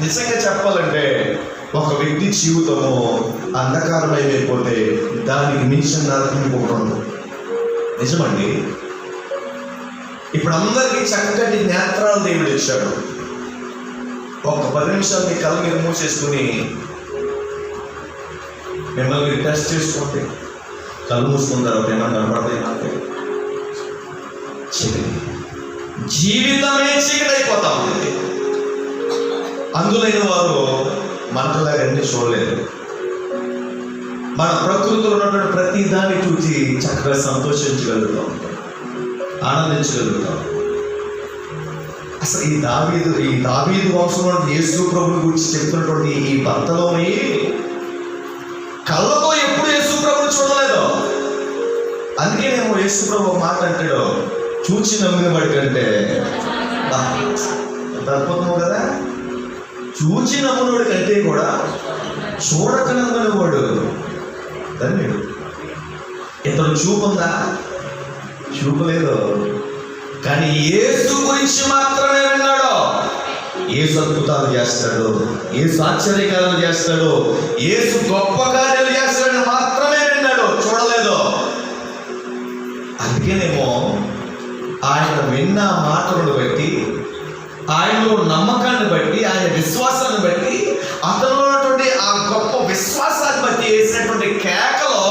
నిజంగా చెప్పాలంటే ఒక వ్యక్తి జీవితము అంధకారమైపోతే దానికి మించిన నరకం ఇంకొకటి నిజమండి? ఇప్పుడు అందరికీ చక్కటి నేత్రాలు దేవుడు ఇచ్చాడు. ఒక పది నిమిషాలు మీ కళ్ళ మీద మూసేసుకుని మిమ్మల్ని టెస్ట్ చేసుకోండి. కళ్ళు మూసుకున్న తర్వాత ఏమన్నా కనపడతాయి నాకు? చీకటి జీవితమే చీకటి అయిపోతా ఉంది. అందులైన వారు మనకులాగా చూడలేదు. మన ప్రకృతిలో ఉన్నటువంటి ప్రతి దాన్ని చూసి చక్కగా సంతోషించగలుగుతాం. ఆనందించగలుగుతాం. అసలు ఈ దావీదు ఈ దావీదు వంశంలో యేసు ప్రభుని గురించి చెప్తున్నటువంటి ఈ భర్తలోని కళ్ళతో ఎప్పుడు యేసు ప్రభుని చూడలేదు. అందుకే నేను యేసు ప్రభు మాట అంటాడు చూచి నమ్మిన బట్టి అంటే బా, అద్భుతము కదా. చూచి నమ్మునోడి కంటే కూడా చూడక వాడు ధన్యుడు. ఇతను చూపుందా? చూపలేదు. కానీ ఏసు గురించి మాత్రమే విన్నాడు. ఏసు అద్భుతాలు చేస్తాడు. ఏసు ఆశ్చర్యకారాలు చేస్తాడు. ఏసు గొప్ప కార్యాలు చేస్తాడని మాత్రమే విన్నాడు. చూడలేదు. అందుకేనేమో ఆయన విన్న మాటలను బట్టి ఆయనలో నమ్మకాన్ని బట్టి ఆయన విశ్వాసాన్ని బట్టి అతనిలో ఉన్నటువంటి ఆ గొప్ప విశ్వాసాన్ని బట్టి వేసినటువంటి కేకలో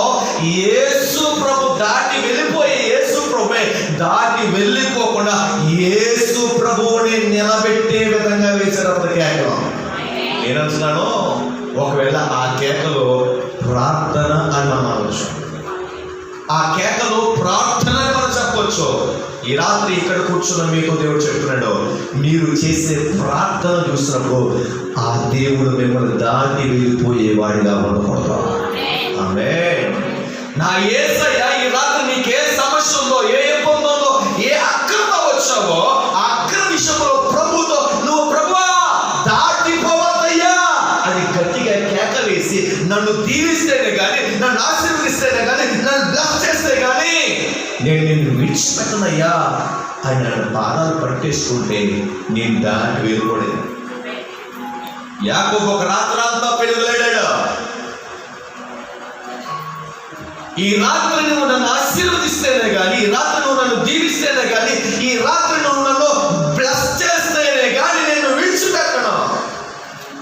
యేసు ప్రభు దాటి వెళ్ళిపోయి యేసు ప్రభువే దాటి వెళ్ళిపోకుండా యేసు ప్రభువుని నిలబెట్టే విధంగా వేసినప్పుడు కేకలో. నేనంటున్నాను ఒకవేళ ఆ కేకలో ప్రార్థన అని మనం ఆ కేకలు ప్రార్థన అని మనం చెప్పవచ్చు ఈ రాత్రి ఇక్కడ కూర్చున్న మీకు దేవుడు చెప్తున్నాడు మీరు చేసే ప్రార్థన చూసినప్పుడు ఆ దేవుడు మిమ్మల్ని దాటి వెళ్ళిపోయే వాడిగా ఉండకూడదు ఆమె నా ఏసయ్య ఈ రాత్రి నీకు సమస్య ఉందో ఏ ఇబ్బంది దీవిస్తేనే కానీ నన్ను ఆశీర్వదిస్తేనే కానీ నన్ను బ్లస్ చేస్తే కానీ నేను నిన్ను విడిచిపెట్టనయ్యా. అని నన్ను పాదాలు పట్టేసుకుంటే నేను దాటి వెళ్ళిపోలేదు యాకోబు ఒక రాత్రంతా పెరుగులేడాడు ఈ రాత్రి నువ్వు నన్ను ఆశీర్వదిస్తేనే కానీ ఈ రాత్రి నువ్వు నన్ను దీవిస్తేనే కానీ ఈ రాత్రి నువ్వు నన్ను బ్లస్ చేస్తేనే కానీ నేను విడిచిపెట్టను.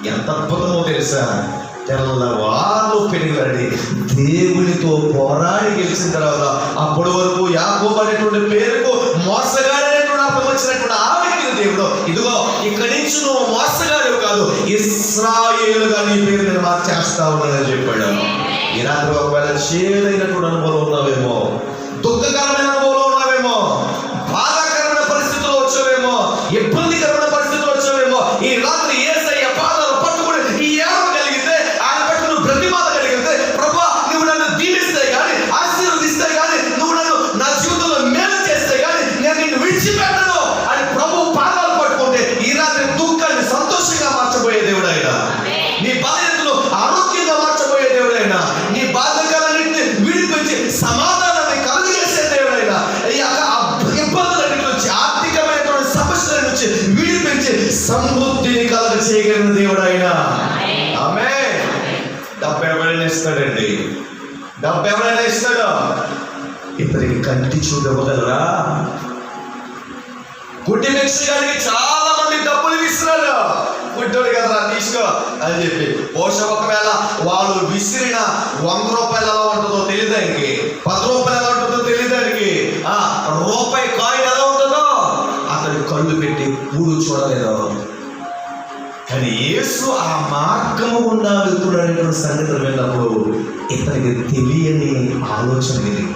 ఎంత అద్భుతమో తెలుసా? తెల్లవారు పెరిగారండి దేవునితో పోరాడి గెలిచిన తర్వాత అప్పటి వరకు యాకోబు అనేటువంటి పేరుకు మోసగాడనేటువంటి అర్థం వచ్చినటువంటి ఆ వ్యక్తిని దేవుడు ఇదిగో ఇక్కడి నుంచి నువ్వు మోసగాడు కాదు ఇస్రాయేలుగా నీ పేరు నేను మార్చేస్తా ఉన్నానని చెప్పాడు. ఈ రాత్రి ఒకవేళ చేదైనటువంటి అనుభవం ఉన్నావేమో విడిచిపెట్టను. అని ప్రభు పాదాలు పట్టుకుంటే ఈ రాత్రి దుఃఖాన్ని సంతోషంగా మార్చబోయే దేవుడు ఆయన నీ బాధ్యతలు ఆరోగ్యంగా మార్చబోయే దేవుడు ఆయన నీ బాధ్యతలన్నింటినీ విడిపించి సమాధానాన్ని కలుగజేసే దేవుడు ఆయన ఇబ్బందులన్నిటి నుంచి ఆర్థికమైనటువంటి సమస్యల నుంచి విడిపించి సమృద్ధిని కలగ చేయగలిగిన దేవుడు ఆయన ఆమె డబ్బు ఎవరైనా ఇస్తాడండి డబ్బు ఎవరైనా ఇస్తాడు ఇతనికి కంటి చూపు ఇవ్వగలరా గుడ్డి మిక్స్ గారికి చాలా మంది డబ్బులు ఇస్తున్నారు. గుడ్డోడు కదా తీసుకో అని చెప్పి. బహుశా ఒకవేళ వాళ్ళు విసిరిన వంద రూపాయలు ఎలా ఉంటుందో తెలియదానికి పది రూపాయలు ఎలా ఉంటుందో తెలియదానికి ఆ రూపాయి కాయిన్ ఎలా ఉంటుందో? అతని కళ్ళు పెట్టి పూడు చూడలేదు. కానీ యేసు ఆ మార్గము గుండా వెళ్తున్నాడనే సంగతులు విన్నప్పుడు ఇతనికి తెలియని ఆలోచన కలిగింది